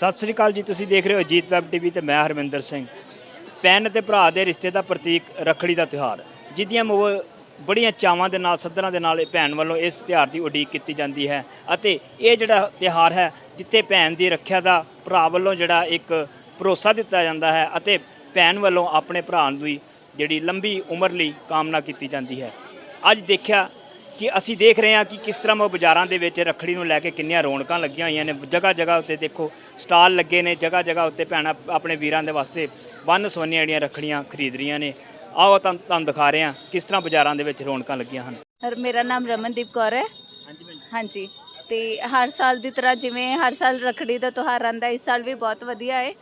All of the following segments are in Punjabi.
ਸਤਿ ਸ੍ਰੀ ਅਕਾਲ ਜੀ, ਤੁਸੀਂ ਦੇਖ ਰਹੇ ਹੋ ਅਜੀਤ ਵੈਬ ਟੀਵੀ ਤੇ ਮੈਂ ਹਰਮਿੰਦਰ ਸਿੰਘ। ਭੈਣ ਤੇ ਭਰਾ ਦੇ ਰਿਸ਼ਤੇ ਦਾ ਪ੍ਰਤੀਕ ਰੱਖੜੀ ਦਾ ਤਿਉਹਾਰ। ਜਿਹਦੀਆਂ ਬੜੀਆਂ ਚਾਵਾਂ ਦੇ ਨਾਲ ਸੱਧਰਾਂ ਦੇ ਨਾਲ ਭੈਣ ਵੱਲੋਂ ਇਸ ਤਿਉਹਾਰ ਦੀ ਉਡੀਕ ਕੀਤੀ ਜਾਂਦੀ ਹੈ ਅਤੇ ਇਹ ਜਿਹੜਾ ਤਿਉਹਾਰ ਹੈ, ਜਿੱਥੇ ਭੈਣ ਦੀ ਰੱਖਿਆ ਦਾ ਭਰਾ ਵੱਲੋਂ ਜਿਹੜਾ ਇੱਕ ਭਰੋਸਾ ਦਿੱਤਾ ਜਾਂਦਾ ਹੈ ਅਤੇ ਭੈਣ ਵੱਲੋਂ ਆਪਣੇ ਭਰਾ ਦੀ ਜਿਹੜੀ ਲੰਬੀ ਉਮਰ ਲਈ ਕਾਮਨਾ ਕੀਤੀ ਜਾਂਦੀ ਹੈ। ਅੱਜ ਦੇਖਿਆ ਕਿ ਅਸੀਂ ਦੇਖ ਰਹੇ ਹਾਂ ਕਿ ਕਿਸ ਤਰ੍ਹਾਂ ਉਹ ਬਾਜ਼ਾਰਾਂ ਦੇ ਵਿੱਚ ਰੱਖੜੀ ਨੂੰ ਲੈ ਕੇ ਕਿੰਨੀਆਂ ਰੌਣਕਾਂ ਲੱਗੀਆਂ ਹੋਈਆਂ ਨੇ। ਜਗ੍ਹਾ ਜਗ੍ਹਾ ਉੱਤੇ ਦੇਖੋ ਸਟਾਲ ਲੱਗੇ ਨੇ। ਜਗ੍ਹਾ ਜਗ੍ਹਾ ਉੱਤੇ ਭੈਣਾਂ ਆਪਣੇ ਵੀਰਾਂ ਦੇ ਵਾਸਤੇ ਬੰਨ ਸਵੰਨੀਆਂ ਜਿਹੜੀਆਂ ਰੱਖੜੀਆਂ ਖਰੀਦ ਰਹੀਆਂ ਨੇ। ਆਓ ਤੁਹਾਨੂੰ ਤੁਹਾਨੂੰ ਦਿਖਾ ਰਹੇ ਹਾਂ ਕਿਸ ਤਰ੍ਹਾਂ ਬਾਜ਼ਾਰਾਂ ਦੇ ਵਿੱਚ ਰੌਣਕਾਂ ਲੱਗੀਆਂ ਹਨ। ਮੇਰਾ ਨਾਮ ਰਮਨਦੀਪ ਕੌਰ ਹੈ। ਹਾਂਜੀ ਤੇ ਹਰ ਸਾਲ ਦੀ ਤਰ੍ਹਾਂ ਜਿਵੇਂ ਹਰ ਸਾਲ ਰਖੜੀ ਦਾ ਤਿਉਹਾਰ ਆਂਦਾ ਇਸ ਸਾਲ ਵੀ ਬਹੁਤ ਵਧੀਆ ਹੈ।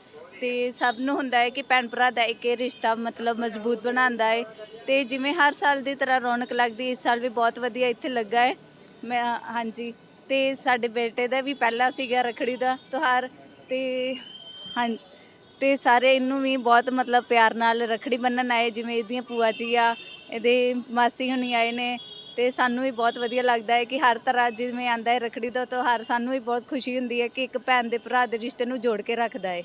ਤੇ ਸਭ ਨੂੰ ਹੁੰਦਾ ਹੈ ਕਿ ਭੈਣ ਭਰਾ ਦਾ ਇੱਕ ਇਹ ਰਿਸ਼ਤਾ ਮਤਲਬ ਮਜ਼ਬੂਤ ਬਣਾਉਂਦਾ ਹੈ। ਤੇ ਜਿਵੇਂ ਹਰ ਸਾਲ ਦੀ ਤਰ੍ਹਾਂ ਰੌਣਕ ਲੱਗਦੀ ਇਸ ਸਾਲ ਵੀ ਬਹੁਤ ਵਧੀਆ ਇੱਥੇ ਲੱਗਾ ਹੈ। ਮੈਂ, ਹਾਂਜੀ, ਤੇ ਸਾਡੇ ਬੇਟੇ ਦਾ ਵੀ ਪਹਿਲਾ ਸੀਗਾ ਰਖੜੀ ਦਾ ਤਿਉਹਾਰ ਤੇ ਹਾਂ, ਤੇ ਸਾਰੇ ਇਹਨੂੰ ਵੀ ਬਹੁਤ ਮਤਲਬ ਪਿਆਰ ਨਾਲ ਰਖੜੀ ਬੰਨਣ ਆਏ, ਜਿਵੇਂ ਇਹਦੀਆਂ ਭੂਆ ਜੀ ਆ ਇਹਦੇ ਮਾਸੀ ਹੁਣੀ ਆਏ ਨੇ ਤੇ ਸਾਨੂੰ ਵੀ ਬਹੁਤ ਵਧੀਆ ਲੱਗਦਾ ਹੈ ਕਿ ਹਰ ਤਰ੍ਹਾਂ ਜਿਵੇਂ ਆਂਦਾ ਹੈ ਰਖੜੀ ਦਾ ਤਿਉਹਾਰ, ਸਾਨੂੰ ਵੀ ਬਹੁਤ ਖੁਸ਼ੀ ਹੁੰਦੀ ਹੈ ਕਿ ਇੱਕ ਭੈਣ ਦੇ ਭਰਾ ਦੇ ਰਿਸ਼ਤੇ ਨੂੰ ਜੋੜ ਕੇ ਰੱਖਦਾ ਹੈ।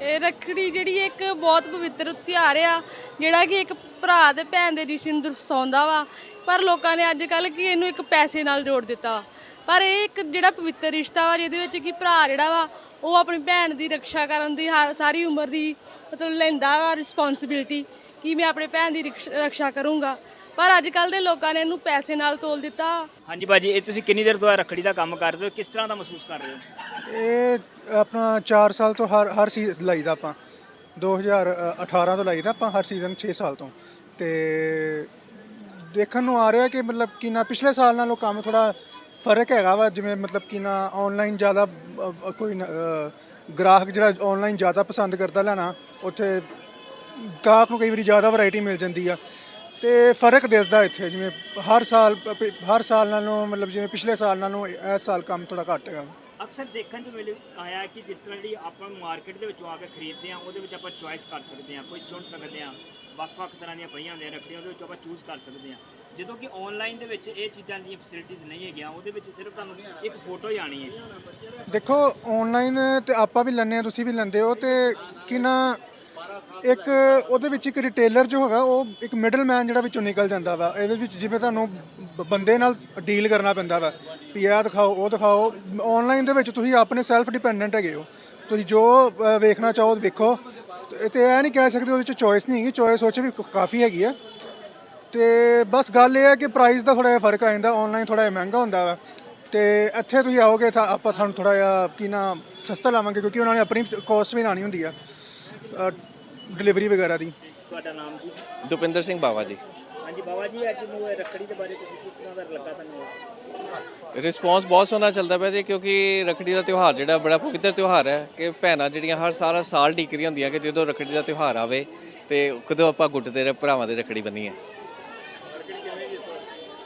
ਇਹ ਰੱਖੜੀ ਜਿਹੜੀ ਇੱਕ ਬਹੁਤ ਪਵਿੱਤਰ ਤਿਉਹਾਰ ਆ, ਜਿਹੜਾ ਕਿ ਇੱਕ ਭਰਾ ਤੇ ਭੈਣ ਦੇ ਰਿਸ਼ਤੇ ਨੂੰ ਦਰਸਾਉਂਦਾ ਵਾ। ਪਰ ਲੋਕਾਂ ਨੇ ਅੱਜ ਕੱਲ ਕਿ ਇਹਨੂੰ ਇੱਕ ਪੈਸੇ ਨਾਲ ਜੋੜ ਦਿੱਤਾ। ਪਰ ਇਹ ਇੱਕ ਜਿਹੜਾ ਪਵਿੱਤਰ ਰਿਸ਼ਤਾ ਵਾ, ਜਿਹਦੇ ਵਿੱਚ ਕਿ ਭਰਾ ਜਿਹੜਾ ਵਾ, ਉਹ ਆਪਣੀ ਭੈਣ ਦੀ ਰੱਖਿਆ ਕਰਨ ਦੀ ਹਰ- ਸਾਰੀ ਉਮਰ ਦੀ ਮਤਲਬ ਲੈਂਦਾ ਵਾ ਰਿਸਪੌਂਸਿਬਿਲਟੀ ਕਿ ਮੈਂ ਆਪਣੇ ਭੈਣ ਦੀ ਰਿਕਸ਼- ਰੱਖਿਆ ਕਰੂੰਗਾ। ਪਰ ਅੱਜ ਕੱਲ ਦੇ ਲੋਕਾਂ ਨੇ ਇਹਨੂੰ ਪੈਸੇ ਨਾਲ ਤੋਲ ਦਿੱਤਾ। ਹਾਂਜੀ ਭਾਜੀ ਇਹ ਤੁਸੀਂ ਕਿੰਨੀ ਦੇਰ ਤੋਂ ਇਹ ਰੱਖੜੀ ਦਾ ਕੰਮ ਕਰ ਰਹੇ ਹੋ? ਕਿਸ ਤਰ੍ਹਾਂ ਦਾ ਮਹਿਸੂਸ ਕਰ ਰਹੇ ਹੋ? ਇਹ ਆਪਣਾ 4 ਸਾਲ ਤੋਂ ਹਰ ਹਰ ਸੀਜ਼ਨ ਲਾਈਦਾ ਆਪਾਂ। 2018 ਤੋਂ ਲਾਈਦਾ ਆਪਾਂ ਹਰ ਸੀਜ਼ਨ 6 ਸਾਲ ਤੋਂ। ਤੇ ਦੇਖਣ ਨੂੰ ਆ ਰਿਹਾ ਕਿ ਮਤਲਬ ਕਿ ਨਾ ਪਿਛਲੇ ਸਾਲ ਨਾਲੋਂ ਕੰਮ ਥੋੜਾ ਫ਼ਰਕ ਹੈਗਾ ਵਾ ਜਿਵੇਂ ਮਤਲਬ ਕਿ ਨਾ ਆਨਲਾਈਨ ਜ਼ਿਆਦਾ ਅ, ਕੋਈ ਨਾ, ਅ, ਗ੍ਰਾਹਕ ਜਿਹੜਾ ਆਨਲਾਈਨ ਜ਼ਿਆਦਾ ਪਸੰਦ ਕਰਦਾ ਲੈਣਾ ਉੱਥੇ ਗਾਹਕ ਨੂੰ ਕਈ ਵਾਰੀ ਜ਼ਿਆਦਾ ਵੈਰਾਈਟੀ ਮਿਲ ਜਾਂਦੀ ਆ। ਤੇ ਫ਼ਰਕ ਦਿਸਦਾ ਇੱਥੇ ਜਿਵੇਂ ਹਰ ਸਾਲ ਪ- ਹਰ ਸਾਲ ਨਾਲੋਂ ਮਤਲਬ ਜਿਵੇਂ ਪਿਛਲੇ ਸਾਲ ਨਾਲੋਂ ਇਸ ਸਾਲ ਕੰਮ ਥੋੜਾ ਘੱਟ ਹੈਗਾ। ਅਕਸਰ ਦੇਖਣ 'ਚ ਮਿਲ ਆਇਆ ਕਿ ਜਿਸ ਤਰ੍ਹਾਂ ਜਿਹੜੀ ਆਪਾਂ ਮਾਰਕੀਟ ਦੇ ਵਿੱਚੋਂ ਆ ਕੇ ਖਰੀਦਦੇ ਹਾਂ ਉਹਦੇ ਵਿੱਚ ਆਪਾਂ ਚੁਆਇਸ ਕਰ ਸਕਦੇ ਹਾਂ ਕੋਈ ਚੁਣ ਸਕਦੇ ਹਾਂ ਵੱਖ-ਵੱਖ ਤਰ੍ਹਾਂ ਦੀਆਂ ਪਈਆਂ ਹੁੰਦੀਆਂ ਰੱਖੜੀਆਂ ਉਹਦੇ ਵਿੱਚੋਂ ਆਪਾਂ ਚੂਜ਼ ਕਰ ਸਕਦੇ ਹਾਂ। ਜਦੋਂ ਕਿ ਆਨਲਾਈਨ ਦੇ ਵਿੱਚ ਇਹ ਚੀਜ਼ਾਂ ਦੀਆਂ ਫੈਸਿਲਿਟੀਆਂ ਨਹੀਂ ਹੈਗੀਆਂ ਉਹਦੇ ਵਿੱਚ ਸਿਰਫ ਤੁਹਾਨੂੰ ਇੱਕ ਫੋਟੋ ਹੀ ਆਣੀ ਹੈ। ਦੇਖੋ ਆਨਲਾਈਨ ਤੇ ਆਪਾਂ ਵੀ ਲੈਂਦੇ ਆ ਤੁਸੀਂ ਵੀ ਲੈਂਦੇ ਹੋ ਤੇ ਕਿ ਨਾ ਇੱਕ ਉਹਦੇ ਵਿੱਚ ਇੱਕ ਰਿਟੇਲਰ ਜੋ ਹੈਗਾ ਉਹ ਇੱਕ ਮਿਡਲਮੈਨ ਜਿਹੜਾ ਵਿੱਚੋਂ ਨਿਕਲ ਜਾਂਦਾ ਵਾ। ਇਹਦੇ ਵਿੱਚ ਜਿਵੇਂ ਤੁਹਾਨੂੰ ਬ- ਬੰਦੇ ਨਾਲ ਡੀਲ ਕਰਨਾ ਪੈਂਦਾ ਵਾ। ਵੀ ਇਹ ਦਿਖਾਓ ਉਹ ਦਿਖਾਓ। ਆਨਲਾਈਨ ਦੇ ਵਿੱਚ ਤੁਸੀਂ ਆਪਣੇ ਸੈਲਫ ਡਿਪੈਂਡੈਂਟ ਹੈਗੇ ਹੋ। ਤੁਸੀਂ ਜੋ ਅ, ਵੇਖਣਾ ਚਾਹੋ ਵੇਖੋ। ਤੇ- ਤੇ ਇਹ ਨਹੀਂ ਕਹਿ ਸਕਦੇ ਉਹਦੇ ਚ ਚੋਇਸ ਨਹੀਂ ਹੈਗੀ। ਚੋਇਸ ਉਹ 'ਚ ਵੀ ਕ- ਕਾਫੀ ਹੈਗੀ ਆ। ਤੇ ਬਸ ਗੱਲ ਇਹ ਹੈ ਕਿ ਪ੍ਰਾਈਸ ਦਾ ਥੋੜਾ ਜਿਹਾ ਫ਼ਰਕ ਆ ਜਾਂਦਾ। ਆਨਲਾਈਨ ਥੋੜਾ ਜਿਹਾ ਮਹਿੰਗਾ ਹੁੰਦਾ ਵਾ। ਤੇ ਇੱਥੇ ਤੁਸੀਂ ਆਓਗੇ ਤਾਂ ਆਪਾਂ ਤੁਹਾਨੂੰ ਥੋੜਾ ਜਿਹਾ ਕੀ ਨਾ ਸਸਤਾ ਲਾਵਾਂਗੇ। ਕਿਉਂਕਿ ਉਹਨਾਂ ਨੇ ਆਪਣੀ ਕੋਸਟ ਵੀ ਲਾਣੀ ਹੁੰਦੀ ਆ। ਡਿਲੀਵਰੀ ਵਗੈਰਾ ਦੀ? ਤੁਹਾਡਾ ਨਾਮ ਜੀ? ਦੁਪਿੰਦਰ ਸਿੰਘ ਬਾਵਾ ਜੀ। ਹਾਂਜੀ ਬਾਬਾ ਜੀ ਅੱਜ ਨੂੰ ਇਹ ਰੱਖੜੀ ਦੇ ਬਾਰੇ ਤੁਸੀਂ ਕਿਸ ਤਰ੍ਹਾਂ ਦਾ ਲੱਗਾ ਤੁਹਾਨੂੰ? ਰਿਸਪੌਂਸ ਬਹੁਤ ਸੋਹਣਾ ਚੱਲਦਾ ਪਿਆ ਜੀ ਕਿਉਂਕਿ ਰੱਖੜੀ ਦਾ ਤਿਉਹਾਰ ਜਿਹੜਾ ਬੜਾ ਪਵਿੱਤਰ ਤਿਉਹਾਰ ਹੈ ਕਿ ਭੈਣਾਂ ਜਿਹੜੀਆਂ ਹਰ ਸਾਰਾ ਸਾਲ ਢੀਕ ਰਹੀਆਂ ਹੁੰਦੀਆਂ ਕਿ ਜਦੋਂ ਰੱਖੜੀ ਦਾ ਤਿਉਹਾਰ ਆਵੇ ਤੇ ਕਦੋਂ ਆਪਾਂ ਗੁੱਟ ਤੇ ਭਰਾਵਾਂ ਦੇ ਰੱਖੜੀ ਬੰਨੀਏ।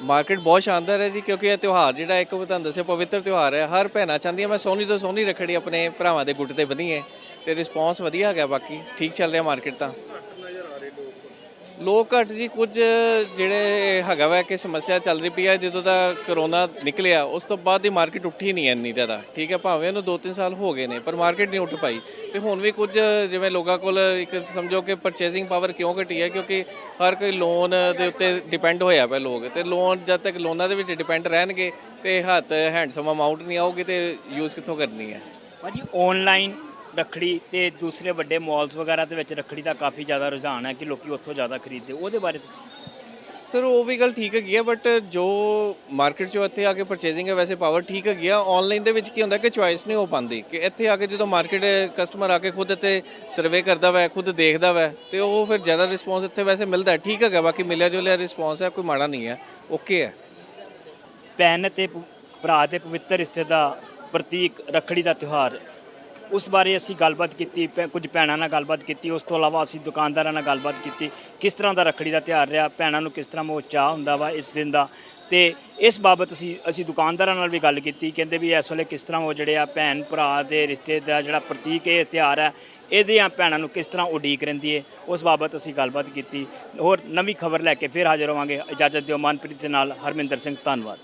ਮਾਰਕੀਟ ਬਹੁਤ ਸ਼ਾਨਦਾਰ ਹੈ ਜੀ, ਕਿਉਂਕਿ ਇਹ ਤਿਉਹਾਰ ਜਿਹੜਾ ਇੱਕ ਮੈਂ ਤੁਹਾਨੂੰ ਦੱਸਿਆ, ਪਵਿੱਤਰ ਤਿਉਹਾਰ ਹੈ। ਹਰ ਭੈਣਾਂ ਚਾਹੁੰਦੀਆਂ, ਮੈਂ ਸੋਹਣੀ ਤੋਂ ਸੋਹਣੀ ਰੱਖੜੀ ਆਪਣੇ ਭਰਾਵਾਂ ਦੇ ਗੁੱਟ ਤੇ ਬੰਨੀਏ ਤੇ ਰਿਸਪੌਂਸ ਵਧੀਆ ਹੈਗਾ ਬਾਕੀ। ਠੀਕ ਚੱਲ ਰਿਹਾ ਮਾਰਕੀਟ ਤਾਂ। ਲੋਕ ਘੱਟ ਜੀ, ਕੁਝ ਜਿਹੜੇ ਹੈਗਾ ਵਾ ਕਿ ਸਮੱਸਿਆ ਚੱਲ ਰਹੀ ਪਈ ਹੈ ਜਦੋਂ ਦਾ ਕਰੋਨਾ ਨਿਕਲਿਆ, ਉਸ ਤੋਂ ਬਾਅਦ ਦੀ ਮਾਰਕੀਟ ਉੱਠੀ ਨਹੀਂ ਇੰਨੀ ਜ਼ਿਆਦਾ। ਠੀਕ ਹੈ ਭਾਵੇਂ ਉਹਨੂੰ 2-3 ਸਾਲ ਹੋ ਗਏ ਨੇ, ਪਰ ਮਾਰਕੀਟ ਨਹੀਂ ਉੱਠ ਪਾਈ। ਤੇ ਹੁਣ ਵੀ ਕੁਝ ਜਿਵੇਂ ਲੋਕਾਂ ਕੋਲ ਇੱਕ ਸਮਝੋ ਕਿ ਪਰਚੇਸਿੰਗ ਪਾਵਰ ਕਿਉਂ ਘਟੀ ਹੈ ਕਿਉਂਕਿ ਹਰ ਕੋਈ ਲੋਨ ਦੇ ਉੱਤੇ ਡਿਪੈਂਡ ਹੋਇਆ ਪਿਆ ਲੋਕ। ਤੇ ਲੋਨ ਜਦ ਤੱਕ ਲੋਨਾਂ ਦੇ ਵਿੱਚ ਡਿਪੈਂਡ ਰਹਿਣਗੇ, ਤੇ ਹੱਥ ਹੈਂਡਸਮ ਅਮਾਉਂਟ ਨਹੀਂ ਆਉਗੀ ਤੇ ਯੂਜ਼ ਕਿੱਥੋਂ ਕਰਨੀ ਹੈ ਭਾਜੀ ਆਨਲਾਈਨ ਰੱਖੜੀ ਤੇ ਦੂਸਰੇ ਵੱਡੇ ਮਾਲਸ ਵਗੈਰਾ ਦੇ ਵਿੱਚ ਰੱਖੜੀ ਦਾ ਕਾਫੀ ਜ਼ਿਆਦਾ ਰੁਝਾਨ ਹੈ ਕਿ ਲੋਕੀ ਉੱਥੋਂ ਜ਼ਿਆਦਾ ਖਰੀਦਦੇ। ਉਹਦੇ ਬਾਰੇ ਤੁਸੀਂ ਸਰ ਉਹ ਵੀ ਗੱਲ ਠੀਕ ਹੈਗੀ ਹੈ ਬਟ ਜੋ ਮਾਰਕੀਟ 'ਚੋਂ ਇੱਥੇ ਆ ਕੇ ਪਰਚੇਸਿੰਗ ਹੈ ਵੈਸੇ ਪਾਵਰ ਠੀਕ ਹੈਗੀ ਆ। ਆਨਲਾਈਨ ਦੇ ਵਿੱਚ ਕੀ ਹੁੰਦਾ ਕਿ ਚੁਆਇਸ ਨਹੀਂ ਹੋ ਪਾਉਂਦੀ ਕਿ ਇੱਥੇ ਆ ਕੇ ਜਦੋਂ ਮਾਰਕੀਟ ਕਸਟਮਰ ਆ ਕੇ ਖੁਦ ਇੱਥੇ ਸਰਵੇ ਕਰਦਾ ਵਾ ਖੁਦ ਦੇਖਦਾ ਵਾ ਤੇ ਉਹ ਫਿਰ ਜ਼ਿਆਦਾ ਰਿਸਪੌਂਸ ਇੱਥੇ ਵੈਸੇ ਮਿਲਦਾ ਹੈ। ਠੀਕ ਹੈਗਾ ਬਾਕੀ ਮਿਲਿਆ ਜੁਲਿਆ ਰਿਸਪੌਂਸ ਹੈ ਕੋਈ ਮਾੜਾ ਨਹੀਂ ਹੈ। ਓਕੇ ਹੈ। ਭੈਣ ਤੇ ਭਰਾ ਦੇ ਪਵਿੱਤਰ ਰਿਸ਼ਤੇ ਦਾ ਪ੍ਰਤੀਕ ਰੱਖੜੀ ਦਾ ਤਿਉਹਾਰ ਉਸ ਬਾਰੇ ਅਸੀਂ ਗੱਲਬਾਤ ਕੀਤੀ ਭੈ- ਕੁਝ ਭੈਣਾਂ ਨਾਲ ਗੱਲਬਾਤ ਕੀਤੀ, ਉਸ ਤੋਂ ਇਲਾਵਾ ਅਸੀਂ ਦੁਕਾਨਦਾਰਾਂ ਨਾਲ ਗੱਲਬਾਤ ਕੀਤੀ, ਕਿਸ ਤਰ੍ਹਾਂ ਦਾ ਰੱਖੜੀ ਦਾ ਤਿਉਹਾਰ ਰਿਹਾ, ਭੈਣਾਂ ਨੂੰ ਕਿਸ ਤਰ੍ਹਾਂ ਉਹ ਚਾਹ ਹੁੰਦਾ ਵਾ ਇਸ ਦਿਨ ਦਾ। ਤੇ ਇਸ ਬਾਬਤ ਅਸੀਂ ਅਸੀਂ ਦੁਕਾਨਦਾਰਾਂ ਨਾਲ ਵੀ ਗੱਲ ਕੀਤੀ, ਕਹਿੰਦੇ ਵੀ ਇਸ ਵੇਲੇ ਕਿਸ ਤਰ੍ਹਾਂ ਉਹ ਜਿਹੜੇ ਆ ਭੈਣ ਭਰਾ ਦੇ ਰਿਸ਼ਤੇ ਦਾ ਜਿਹੜਾ ਪ੍ਰਤੀਕ ਇਹ ਤਿਉਹਾਰ ਹੈ, ਇਹਦੀਆਂ ਭੈਣਾਂ ਨੂੰ ਕਿਸ ਤਰ੍ਹਾਂ ਉਡੀਕ ਰਹਿੰਦੀ ਹੈ ਉਸ ਬਾਬਤ ਅਸੀਂ ਗੱਲਬਾਤ ਕੀਤੀ। ਹੋਰ ਨਵੀਂ ਖਬਰ ਲੈ ਕੇ ਫਿਰ ਹਾਜ਼ਰ ਹੋਵਾਂਗੇ। ਇਜਾਜ਼ਤ ਦਿਓ, ਮਨਪ੍ਰੀਤ ਦੇ ਨਾਲ ਹਰਮਿੰਦਰ ਸਿੰਘ, ਧੰਨਵਾਦ।